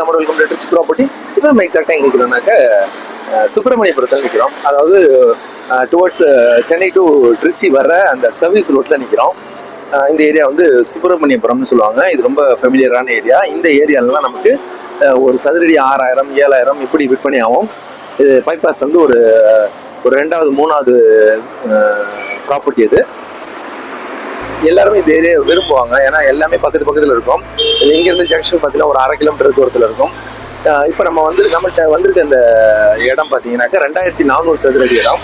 Example welcome rich property இப்போ நம்ம எக்ஸாக்டாக எங்கே இருக்கிறோம்னாக்க சுப்பிரமணியபுரத்தில் நிற்கிறோம் அதாவது டுவர்ட்ஸ் சென்னை டு திருச்சி வர்ற அந்த சர்வீஸ் ரோட்டில் நிற்கிறோம் இந்த ஏரியா வந்து சுப்பிரமணியபுரம்னு சொல்லுவாங்க. இது ரொம்ப ஃபெமிலியரான ஏரியா இந்த ஏரியாலலாம் நமக்கு ஒரு சதுரடி ஆறாயிரம் ஏழாயிரம் இப்படி விற்பனை ஆகும். இது பைபாஸ் வந்து ஒரு ஒரு ரெண்டாவது மூணாவது ப்ராப்பர்ட்டி இது எல்லாருமே இந்த ஏரியா விரும்புவாங்க. ஏன்னா எல்லாமே பக்கத்து பக்கத்தில் இருக்கும். இது இங்கேருந்து ஜங்ஷன் பார்த்தீங்கன்னா ஒரு அரை கிலோமீட்டர் தூரத்தில் இருக்கும். இப்போ நம்ம வந்து நம்மள்ட்ட வந்திருக்க இந்த இடம் பார்த்தீங்கன்னாக்கா ரெண்டாயிரத்தி நானூறு சதுரடி இடம்.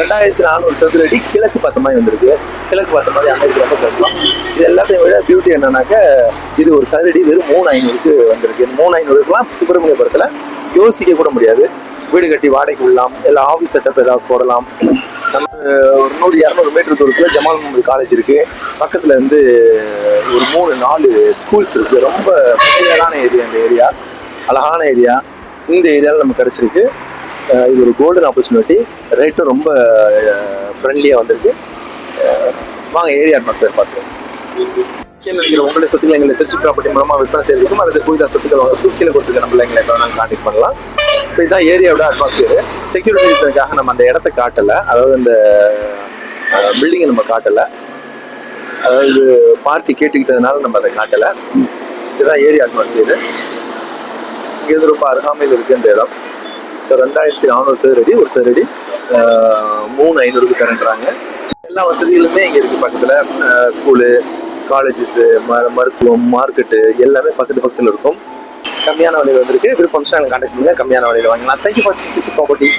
ரெண்டாயிரத்தி நானூறு சதுரடி கிழக்கு பார்த்த மாதிரி வந்திருக்கு. கிழக்கு பார்த்த மாதிரி அமைக்க ரொம்ப கஷ்டம். இது எல்லாத்தையும் விட பியூட்டி என்னன்னாக்கா இது ஒரு சதுரடி வெறும் மூணு ஐநூறுக்கு வந்திருக்கு. இந்த மூணு ஐநூறுக்குலாம் சுப்பிரமணியபுரத்தில் யோசிக்க கூட முடியாது. வீடு கட்டி வாடகைக்கு விடலாம். இல்லை ஆஃபீஸ் செட்டப் ஏதாவது போடலாம். ஒரு நூறு இரநூறு மீட்டர் தூரத்தில் ஜமால் முகமது காலேஜ் இருக்கு. பக்கத்தில் வந்து ஒரு மூணு நாலு ஸ்கூல்ஸ் இருக்கு. ரொம்ப ஃபெமிலியரான ஏரியா இந்த ஏரியா அழகான ஏரியா இந்த ஏரியாவில் நமக்கு கிடச்சிருக்கு. இது ஒரு கோல்டன் ஆப்பர்ச்சுனிட்டி ரேட்டும் ரொம்ப ஃப்ரெண்ட்லியாக வந்திருக்கு. வாங்க ஏரியா அட்மாஸ்பியர் பார்த்துருவோம் கீழே உங்களுடைய சொத்துக்களை எங்களை திருச்சி ப்ராப்பர்ட்டி மூலமாக விற்பனை செய்யறதுக்கும் அல்லது புதிதாக சொத்துக்கள் வாங்க கீழே கொடுத்துருக்க நம்மள எங்களை வேணாலும் கான்டெக்ட் பண்ணலாம். இப்போ இதுதான் ஏரியாவோட அட்மாஸ்பியர் செக்யூரிட்டி ரீசனுக்காக நம்ம அந்த இடத்த காட்டலை. அதாவது இந்த பில்டிங்கை நம்ம காட்டலை. அதாவது பார்ட்டி கேட்டுக்கிட்டதுனால நம்ம அதை காட்டலை. இதுதான் ஏரியா அட்மாஸ்பியர் இங்கேருந்து ரொம்ப அருகாமையில் இருக்குது இந்த இடம். ஸோ ரெண்டாயிரத்தி நானூறு சதுரடி ஒரு சதுரடி மூணு ஐநூறுக்கு தரன்றாங்க. எல்லா வசதிகளுமே இங்கே இருக்குது பக்கத்தில். ஸ்கூலு காலேஜஸ்ஸு ம மருத்துவம் மார்க்கெட்டு எல்லாமே பக்கத்து பக்கத்தில் இருக்கும். கம்மியான விலையில் வந்திருக்கு. விருப்பம் எனக்கு கான்டாக்ட் பண்ணுங்கள் கம்மியான விலையில் வாங்கலாம் தேங்க்யூ ஃபார் சிட்டி ப்ராப்பர்ட்டி